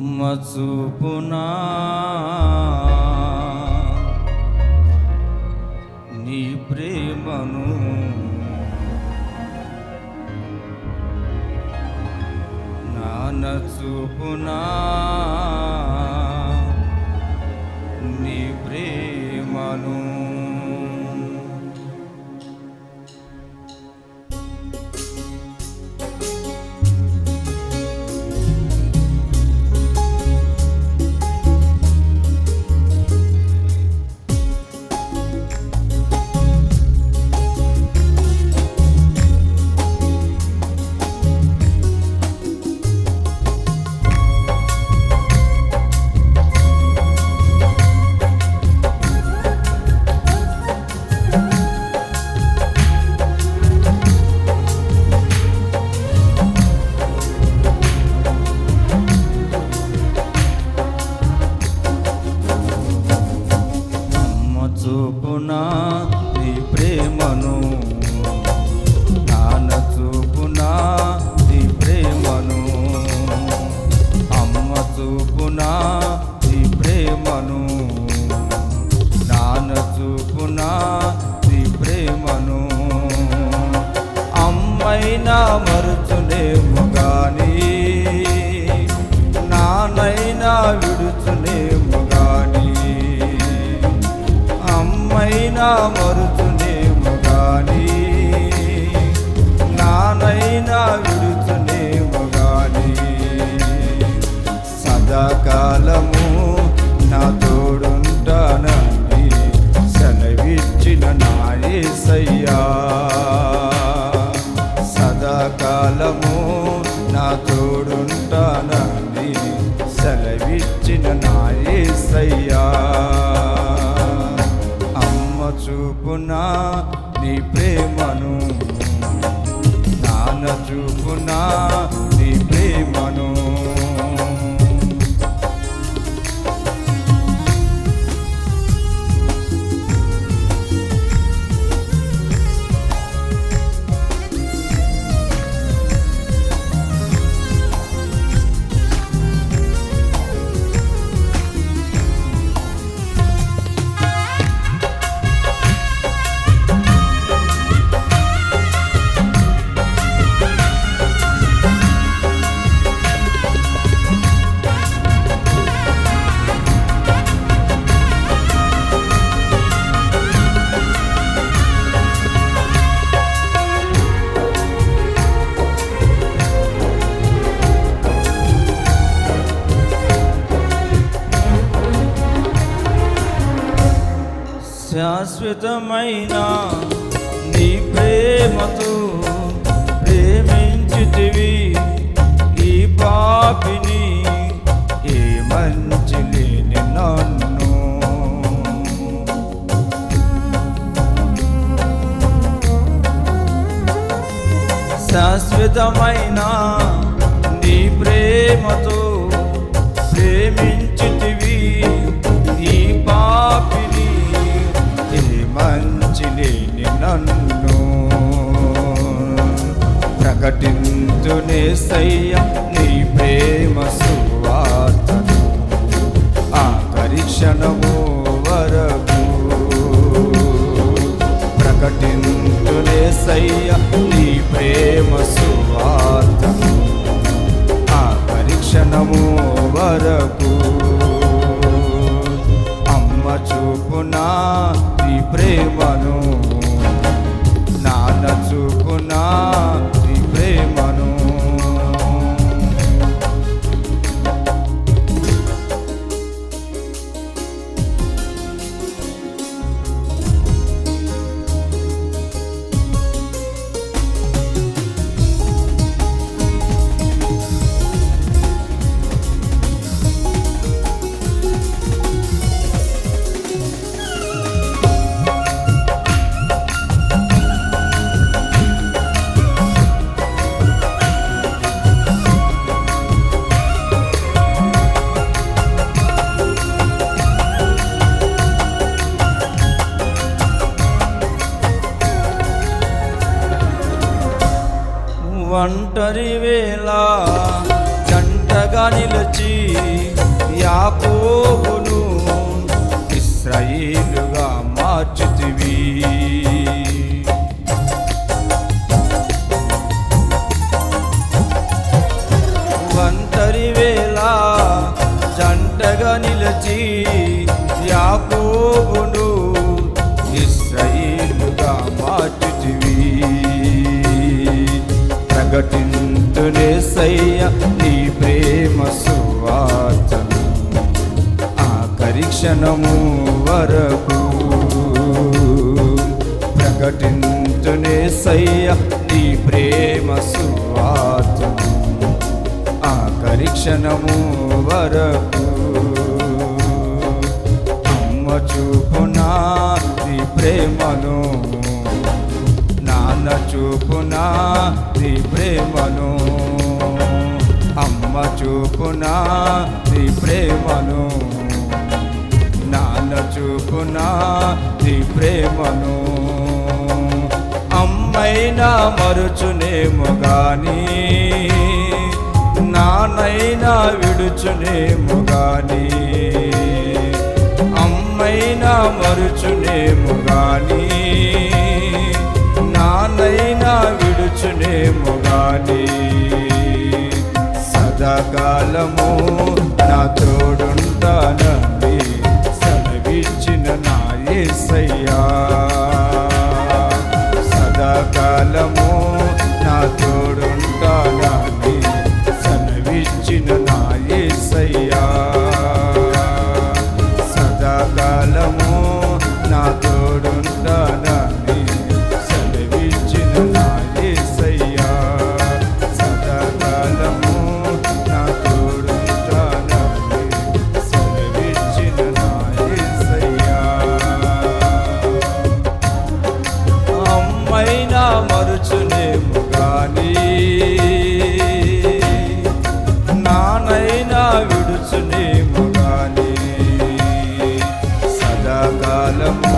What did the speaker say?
అమ్మ చూపునా. నీ ప్రేమను నాన్న చూపునా. నీ ప్రేమను అమ్మైనా మరుచునేమో గాని. నానైనా విడుచునేమో గాని. సదాకాలము చూపున నీ ప్రేమను. నాన్న చూపున నీ ప్రేమను. శాశ్వతమైన నీ ప్రేమతో ప్రేమించితివి ఈ పాపిని ఏ మంచి లేని నన్ను. శాశ్వతమైన నీ ప్రేమతో ప్రకటించునే సయ్య నీ ప్రేమ సువార్తను ఆ కరిక్షణము వరకు ప్రకటించునే సయ్య నీ ప్రేమ సువార్తను ఆ కరిక్షణము వరకు అమ్మ చూపునా నీ ప్రేమను నాన్న చూపునా ఒంటరి వేళ జంటగా నిలిచి యాకోబును ఇస్రాయేలుగా మార్చితివి. ప్రకటింతునే సయ్య నీ ప్రేమ సువార్తను ఆఖరి క్షణము వరకు ప్రకటింతునే సయ్య నీ ప్రేమ సువార్తను ఆఖరి క్షణము వరకు అమ్మ చూపునా నీ ప్రేమను చూపున నీ ప్రేమను. అమ్మ చూపున నీ ప్రేమను. నాన్న చూపున నీ ప్రేమను. అమ్మైనా మరుచునేమో గాని నానైనా విడుచునేమో గాని అమ్మైనా మరుచునేమో గానీ విడుచునేమో గాని సదాకాలము నా తోడుంటానండి సెలవిచ్చిన నా యేసయ్యా సదాకాలము నా తోడుంటానండి సెలవిచ్చిన నా యేసయ్యా సదాకాలము నా తోడుంటా సదాకాలము